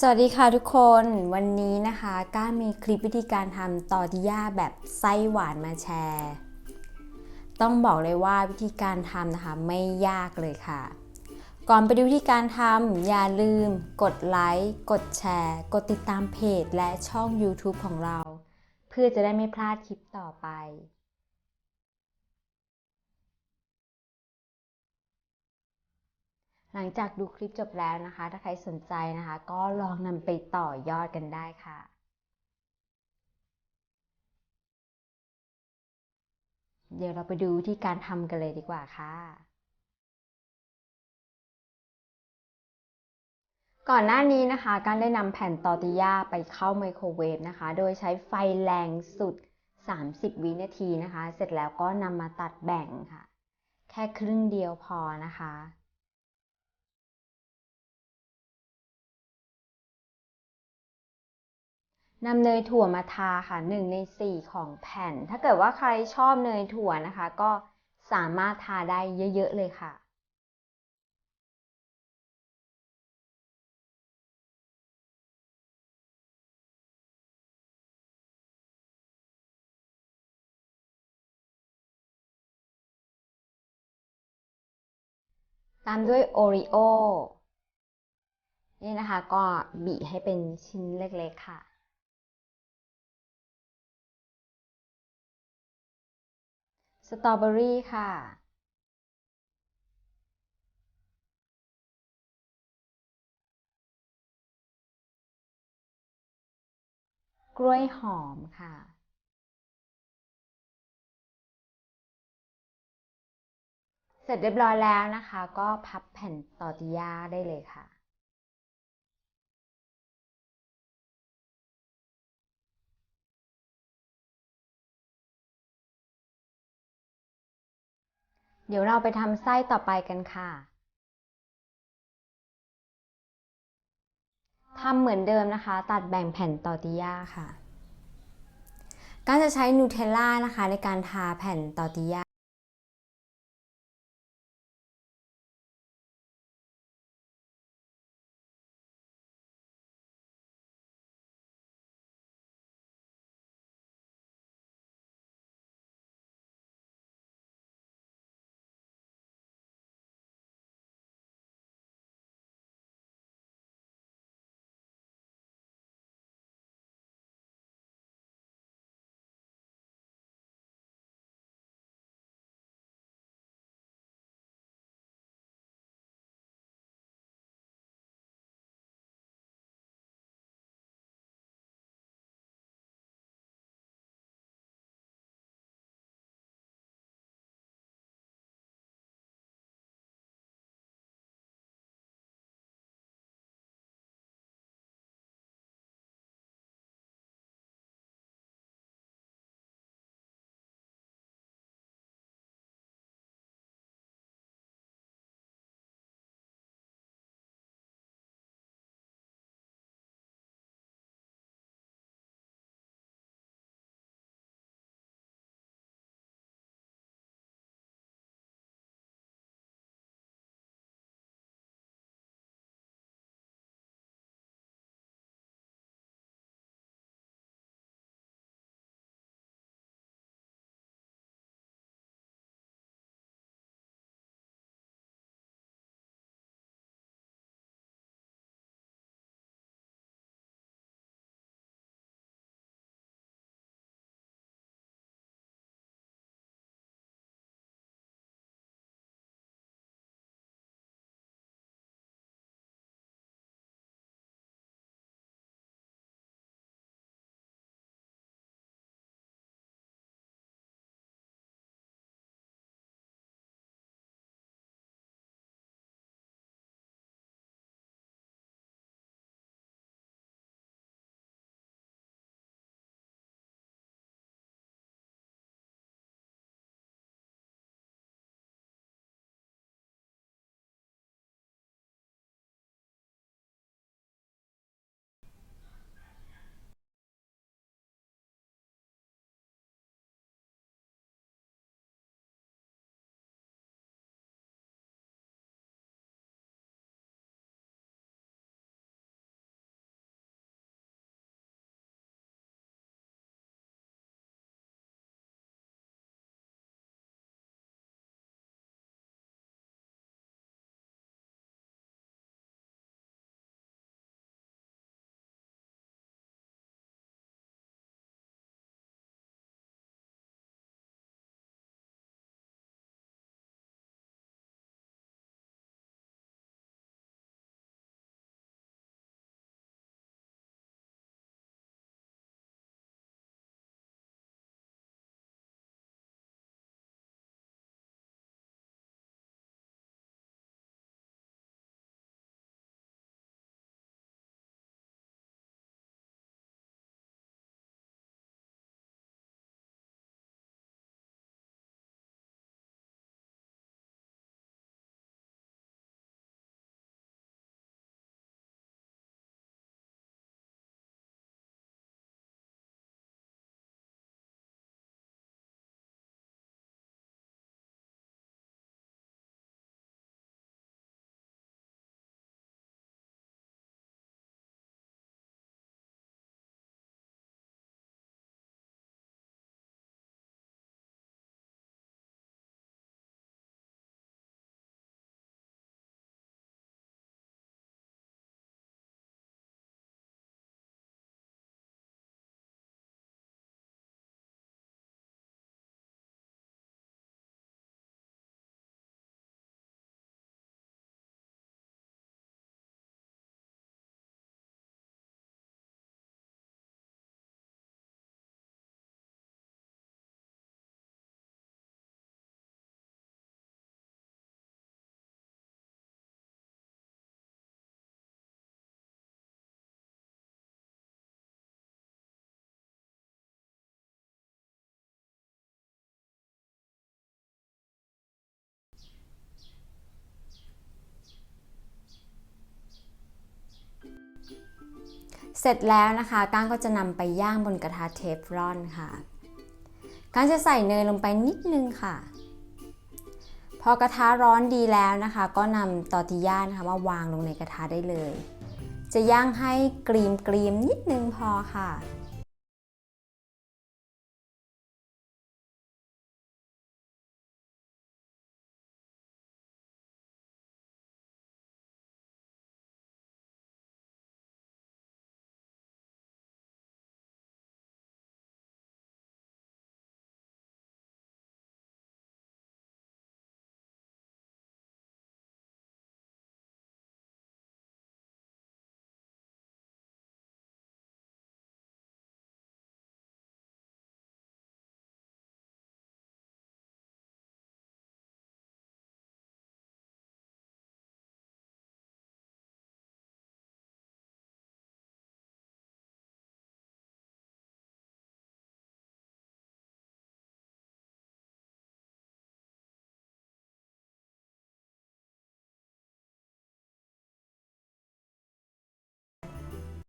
สวัสดีค่ะทุกคนวันนี้นะคะก้ามีคลิปวิธีการทำตอร์ติย่าแบบไส้หวานมาแชร์ ต้องบอกเลยว่าวิธีการทำนะคะไม่ยากเลยค่ะ ก่อนไปดูวิธีการทำอย่าลืม กดไลค์กดแชร์ กดติดตามเพจและช่อง YouTube ของเรา เพื่อจะได้ไม่พลาดคลิปต่อไป หลังจากดูคลิปจบแล้วนะคะ ถ้าใครสนใจนะคะ ก็ลองนำไปต่อยอดกันได้ค่ะ เดี๋ยวเราไปดูวิธีการทำกันเลยดีกว่าค่ะ ก่อนหน้านี้นะคะ การได้นำแผ่นตอร์ติยาไปเข้าไมโครเวฟนะคะ โดยใช้ไฟแรงสุด 30 วินาทีนะคะ เสร็จแล้วก็นำมาตัดแบ่งค่ะ แค่ครึ่งเดียวพอนะคะ นำเนยถั่วมาทาค่ะ1ใน 4 ของแผ่น ถ้าเกิดว่าใครชอบเนยถั่วนะคะ ก็สามารถทาได้เยอะ ๆ เลยค่ะ ตามด้วยโอริโอนี่นะคะก็บีให้เป็นชิ้นเล็ก ๆ ค่ะ สตรอเบอรี่ค่ะกล้วยหอมค่ะ เสร็จเรียบร้อยแล้วนะคะ ก็พับแผ่นตอร์ติย่าได้เลยค่ะ เดี๋ยวเราไปทำไส้ต่อไปกันค่ะ ทำเหมือนเดิมนะคะ ตัดแบ่งแผ่นตอร์ติย่าค่ะ การจะใช้นูเทลล่านะคะในการทาแผ่นตอร์ติย่า เสร็จแล้วนะคะก้างก็จะนำไปย่างบนกระทะเทฟลอนค่ะก้างจะใส่เนยลงไปนิดนึงค่ะ พอกระทะร้อนดีแล้วนะคะ ก็นำตอร์ติย่านะคะมาวางลงในกระทะได้เลย จะย่างให้กรีมกรีมนิดนึงพอค่ะ